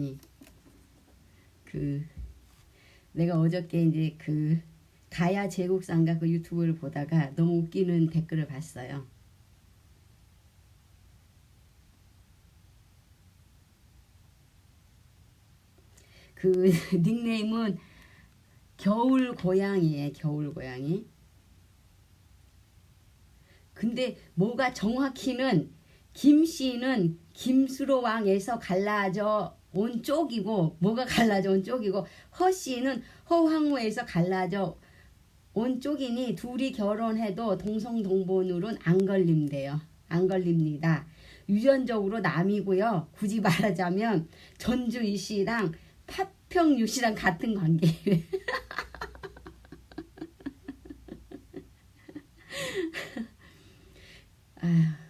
봤더니 그 내가 어저께 이제 그 가야 제국상가 그 유튜브를 보다가 너무 웃기는 댓글을 봤어요. 그 닉네임은 겨울 고양이에요. 겨울 고양이. 근데 뭐가 정확히는 김 씨는 김수로 왕에서 갈라져 온 쪽이고 뭐가 갈라져 온 쪽이고 허씨는 허황후에서 갈라져 온 쪽이니 둘이 결혼해도 동성동본으로는 안 걸린대요. 안 걸립니다. 유전적으로 남이고요. 굳이 말하자면 전주 이 씨랑 파평 유 씨랑 같은 관계예요. 아휴.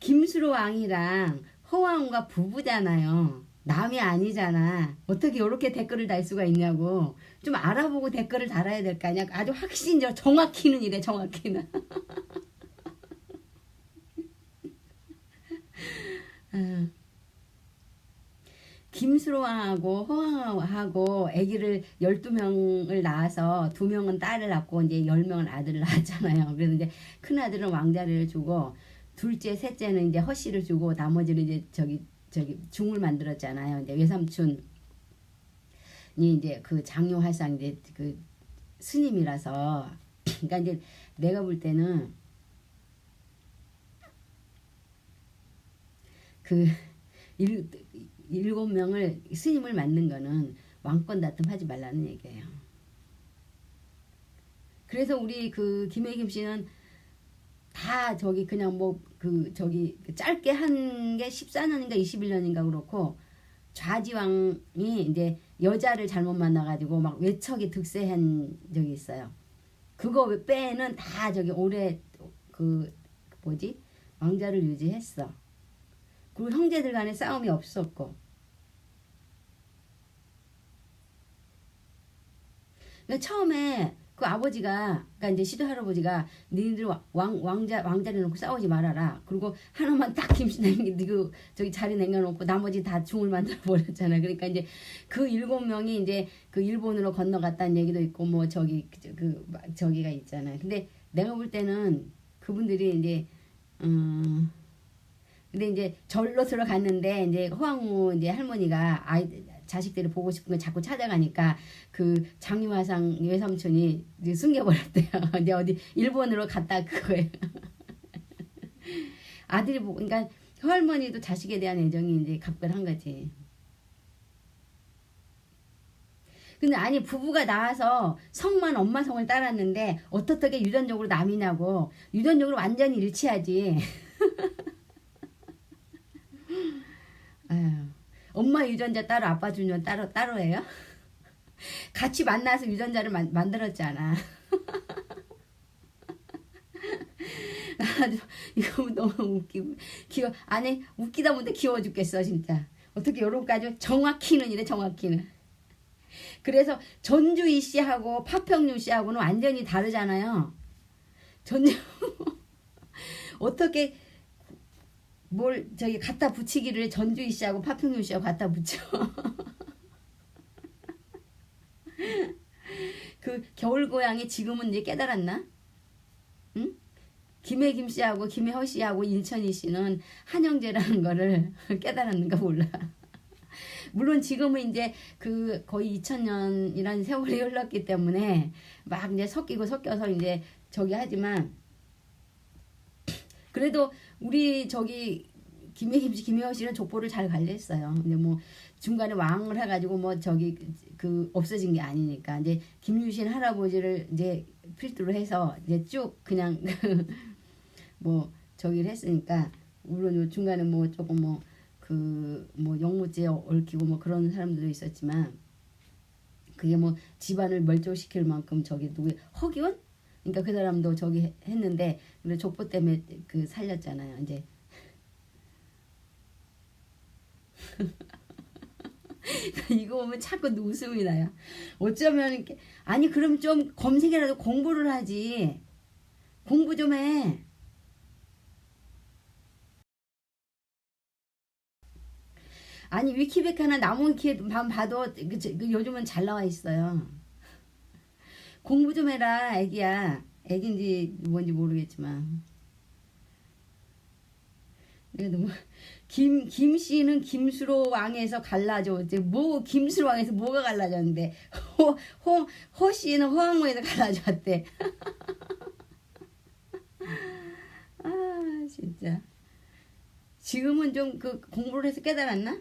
김수로 왕이랑 허왕과 부부잖아요. 남이 아니잖아. 어떻게 이렇게 댓글을 달 수가 있냐고. 좀 알아보고 댓글을 달아야 될 거 아니야. 아주 확신적 정확히는 이래 정확히는. 아. 김수로왕하고 허왕하고 아기를 12명을 낳아서 두 명은 딸을 낳고 이제 10명은 아들을 낳았잖아요. 그래서 이제 큰 아들은 왕자리를 주고 둘째, 셋째는 이제 허씨를 주고 나머지는 이제 저기 저기 중을 만들었잖아요. 이제 외삼촌이 이제 그 장요할상 이제 그 스님이라서 그러니까 이제 내가 볼 때는 그 일, 일곱 명을 스님을 만든 거는 왕권 다툼하지 말라는 얘기예요. 그래서 우리 그 김혜김 씨는 다 저기 그냥 뭐 그 저기 짧게 한 게 14년인가 21년인가 그렇고 좌지왕이 이제 여자를 잘못 만나가지고 막 외척이 득세한 적이 있어요. 그거 빼는 다 저기 올해 그 뭐지 왕자를 유지했어. 그리고 형제들 간에 싸움이 없었고. 그러니까 처음에 그 아버지가 그러니까 이제 시도 할아버지가 니들 왕 왕자 왕자리 놓고 싸우지 말아라. 그리고 하나만 딱 김씨 남기고 저기 자리 남겨놓고 나머지 다 중을 만들어 버렸잖아. 그러니까 이제 그 일곱 명이 이제 그 일본으로 건너갔다는 얘기도 있고 뭐 저기 그, 그 저기가 있잖아요. 근데 내가 볼 때는 그분들이 이제 음. 근데 이제 절로 들어갔는데 이제 허황무 이제 할머니가 아이 자식들을 보고 싶은 걸 자꾸 찾아가니까 그 장유화상 외삼촌이 숨겨버렸대요. 이제 어디 일본으로 갔다 그거예요. 아들이 보고 그러니까 할머니도 자식에 대한 애정이 이제 각별한 거지. 근데 아니 부부가 나와서 성만 엄마 성을 따랐는데 어떻게 유전적으로 남이냐고 유전적으로 완전히 일치하지. 아유. 엄마 유전자 따로 아빠 유전자 따로 따로예요? 같이 만나서 유전자를 만, 만들었잖아. 이거 너무 웃기고 귀여 아니 웃기다 못해 귀여워 죽겠어 진짜 어떻게 요런까지 정확히는 이래 정확히는 그래서 전주희 씨하고 파평유 씨하고는 완전히 다르잖아요 전주 어떻게 뭘 저기 갖다 붙이기를 전주희 씨하고 파평윤 씨하고 갖다 붙여. 그 겨울 고양이 지금은 이제 깨달았나? 응? 김혜김 씨하고 김혜허 씨하고 인천희 씨는 한영제라는 거를 깨달았는가 몰라. 물론 지금은 이제 그 거의 2000년이라는 세월이 흘렀기 때문에 막 이제 섞이고 섞여서 이제 저기 하지만 그래도 우리 저기 김혜김 씨, 김혜호 씨는 족보를 잘 관리했어요. 근데 뭐 중간에 왕을 해가지고 뭐 저기 그 없어진 게 아니니까 이제 김유신 할아버지를 이제 필두로 해서 이제 쭉 그냥 뭐 저기를 했으니까 물론 요 중간에 뭐 조금 뭐 그뭐 영무죄 얽히고 뭐 그런 사람들도 있었지만 그게 뭐 집안을 멸종시킬 만큼 저기 누구 허기원 그러니까 그 사람도 저기 했는데 근데 족보 때문에 그 살렸잖아요. 이제 이거 보면 자꾸 웃음이 나요. 어쩌면 이렇게 아니 그럼 좀 검색이라도 공부를 하지. 공부 좀 해. 아니 위키백과나 나무위키만 봐도 그, 저- 그 요즘은 잘 나와 있어요. 공부 좀 해라 애기야. 애기인지 뭔지 모르겠지만. 내가 너무 김 김 씨는 김수로 왕에서 갈라져 뭐 김수로 왕에서 뭐가 갈라졌는데 호호 씨는 호황무에서 갈라졌대. 아 진짜 지금은 좀 그 공부를 해서 깨달았나?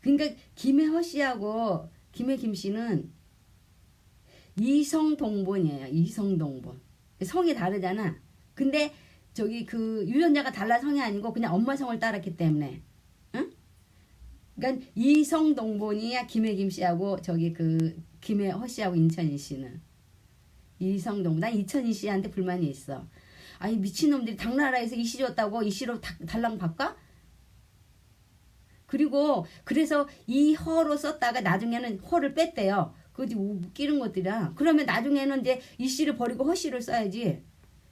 그러니까 김혜허 씨하고 김혜 김 씨는 이성 동본이에요. 이성 동본. 성이 다르잖아. 근데 저기 그 유전자가 달라 성이 아니고 그냥 엄마 성을 따랐기 때문에. 응? 그러니까 이성 동본이야 김혜 김 씨하고 저기 그 김혜허 씨하고 인천희 씨는. 이성 동본. 난 이천희 씨한테 불만이 있어. 아니 미친놈들이 당나라에서 이씨 줬다고 이씨로 다- 달랑 바꿔? 그리고 그래서 이 허로 썼다가 나중에는 허를 뺐대요. 그지 웃기는 것들이야. 그러면 나중에는 이제 이 씨를 버리고 허 씨를 써야지.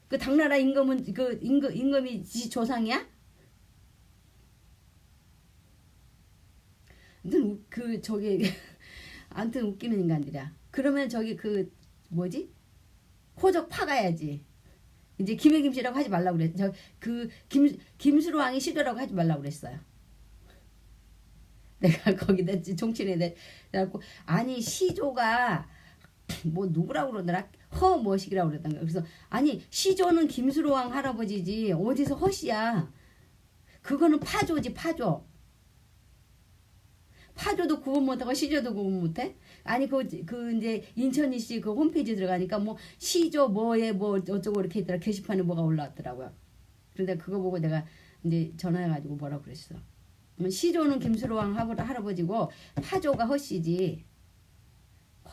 그 당나라 임금은 그 임금 임금이 지 조상이야? 그 저기 아무튼 웃기는 인간들이야. 그러면 저기 그 뭐지? 호적 파가야지. 이제 김해김 씨라고 하지 말라고 그랬. 저그 김 김수로 왕이 시도라고 하지 말라고 그랬어요. 내가 거기다 종친에 대고 아니 시조가 뭐 누구라고 그러더라? 허 뭐식이라고 그러던가 그래서 아니 시조는 김수로왕 할아버지지. 어디서 허씨야? 그거는 파조지 파조. 파조도 구분 못하고 시조도 구분 못해? 아니 그, 그 이제 인천이 씨 그 홈페이지 들어가니까 뭐 시조 뭐에 뭐 어쩌고 이렇게 있더라. 게시판에 뭐가 올라왔더라고요. 그런데 그거 보고 내가 이제 전화해가지고 뭐라 그랬어? 음, 시조는 김수로왕 할- 할아버지고 파조가 허씨지.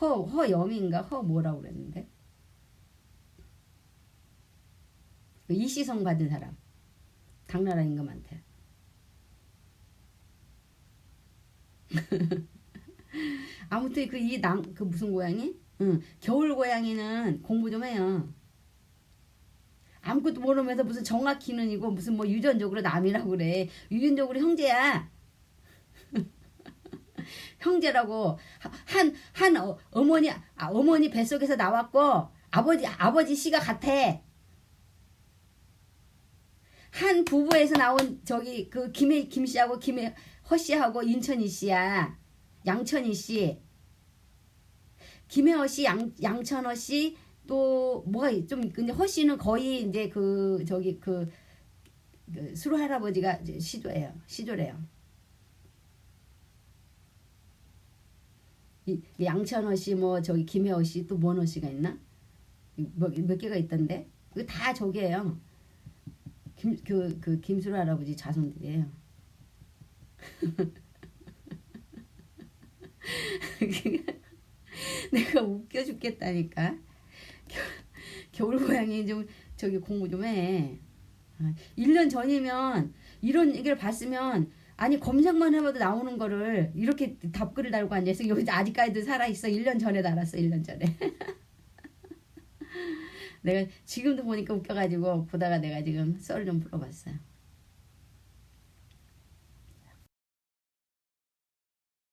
허 허염인가 허 뭐라고 그랬는데. 그 이시성 받은 사람. 당나라 임금한테. 아무튼 그이낭그 무슨 고양이? 응. 겨울 고양이는 공부 좀 해요. 아무것도 모르면서 무슨 정확히는 이고 무슨 뭐 유전적으로 남이라고 그래. 유전적으로 형제야. 형제라고 한한 어, 어머니 아, 어머니 뱃속에서 나왔고 아버지 아버지 씨가 같아. 한 부부에서 나온 저기 그 김해 김 씨하고 김해 허 씨하고 인천이 씨야. 양천이 씨. 김혜허 씨, 양 양천허 씨, 또 뭐가 좀 근데 허 씨는 거의 이제 그 저기 그, 그 수로 할아버지가 시조예요. 시조래요. 이 양천허 씨, 뭐 저기 김혜허 씨, 또 뭐너 씨가 있나? 뭐, 몇 개가 있던데? 그거 다 저기예요. 김, 그, 그 김수로 할아버지 자손들이에요. 내가 웃겨 죽겠다니까. 겨, 겨울 고양이 좀 저기 공부 좀 해. 아, 1년 전이면 이런 얘기를 봤으면 아니 검색만 해봐도 나오는 거를 이렇게 답글을 달고 앉아있어. 여기 아직까지도 살아있어. 1년 전에 달았어. 1년 전에. 내가 지금도 보니까 웃겨가지고 보다가 내가 지금 썰을 좀 풀어봤어요.